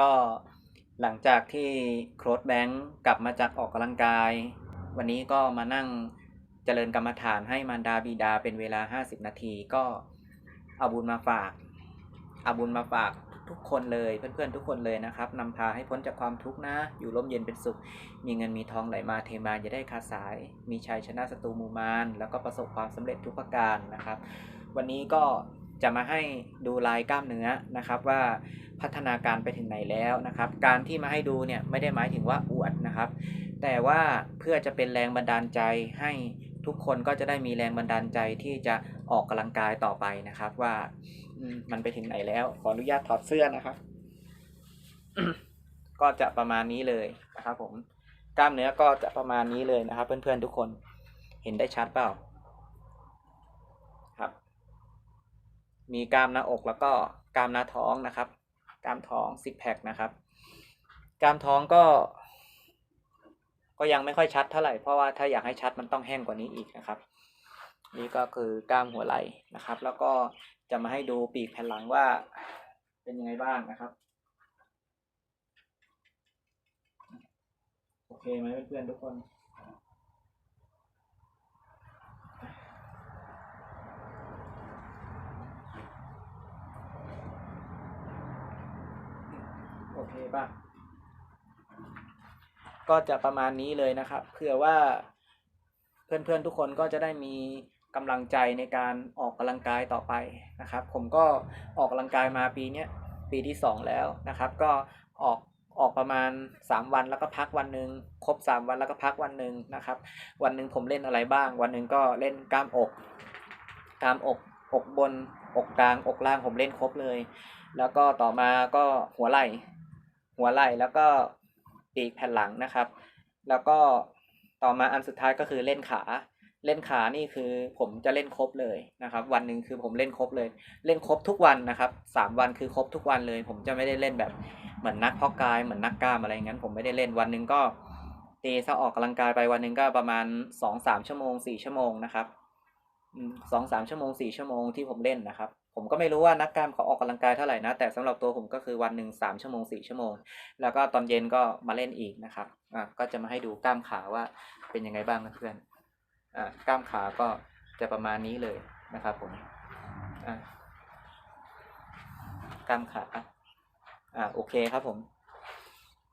ก็หลังจากที่โค้ดแบงค์กลับมาจากออกกำลังกาย วันนี้ก็มานั่งเจริญกรรมฐานให้มารดาบิดาเป็นเวลา 50 นาทีก็เอาบุญมาฝากเอาบุญมาฝากทุกคนเลยเพื่อนๆทุกคนเลยนะครับนำพาให้พ้นจากความทุกข์นะ อยู่ร่มเย็นเป็นสุข มีเงินมีทองไหลมาเทมาอย่าได้ขาดสาย มีชัยชนะศัตรูมูมาน แล้วก็ประสบความสำเร็จทุกประการนะครับ วันนี้ก็ จะมาให้ดูลายกล้ามเนื้อนะครับว่าพัฒนาการไปถึงไหนแล้วนะครับ การที่มาให้ดูเนี่ยไม่ได้หมายถึงว่าอวดนะครับ แต่ว่าเพื่อจะเป็นแรงบันดาลใจให้ทุกคนก็จะได้มีแรงบันดาลใจที่จะออกกำลังกายต่อไปนะครับ ว่ามันไปถึงไหนแล้ว ขออนุญาตถอดเสื้อนะครับ ก็จะประมาณนี้เลยนะครับ ผมกล้ามเนื้อก็จะประมาณนี้เลยนะครับ เพื่อนๆทุกคนเห็นได้ชัดเปล่าครับ มีกล้ามหน้าอกแล้วก็กล้ามหน้าท้องนะครับ กล้ามท้องซิกแพคนะครับ กล้ามท้องก็ ก็ยังไม่ค่อยชัดเท่าไหร่เพราะว่าถ้าอยากให้ชัดมันต้องแห้งกว่านี้อีกนะครับ นี่ก็คือกล้ามหัวไหล่นะครับ แล้วก็จะมาให้ดูปีกแผ่นหลังว่า เป็นยังไงบ้างนะครับโอเคไหมเพื่อนๆทุกคน โอ เคป่ะก็จะประมาณนี้เลยนะครับเผื่อว่าเพื่อนๆทุกคนก็จะได้มีกำลังใจในการออกกำลังกายต่อไปนะครับ ผมก็ออกกำลังกายมาปีนี้ปีที่สองแล้วนะครับ ก็ออกออกประมาณ 3 วันแล้วก็พักวันหนึ่งครบ 3 วันแล้วก็พักวันหนึ่งนะครับ วันหนึ่งผมเล่นอะไรบ้าง วันหนึ่งก็เล่นกล้ามอกกล้ามอกอกบนอกกลางอกล่างผมเล่นครบเลย แล้วก็ต่อมาก็หัวไหล่ หัวไหล่แล้วก็ปีกแผ่นหลังนะครับ แล้วก็ต่อมาอันสุดท้ายก็คือเล่นขา เล่นขานี่คือผมจะเล่นครบเลยนะครับ วันหนึ่งคือผมเล่นครบเลย เล่นครบทุกวันนะครับสามวันคือครบทุกวันเลย ผมจะไม่ได้เล่นแบบเหมือนนักเพาะกายเหมือนนักกล้ามอะไรงั้น ผมไม่ได้เล่นวันหนึ่งก็ตีซะออกกำลังกายไปวันหนึ่งก็ประมาณสองสามชั่วโมงสี่ชั่วโมงนะครับสองสามชั่วโมงสี่ชั่วโมงที่ผมเล่นนะครับ ผมก็ไม่รู้ว่านักกล้ามเขาออกกำลังกายเท่าไหร่นะ แต่สำหรับตัวผมก็คือวันหนึ่งสามชั่วโมงสี่ชั่วโมง แล้วก็ตอนเย็นก็มาเล่นอีกนะครับอะก็จะมาให้ดูกล้ามขาว่าเป็นยังไงบ้างนะเพื่อนอ่ากล้ามขาก็จะประมาณนี้เลยนะครับผมอะกล้ามขาอ่าโอเคครับผม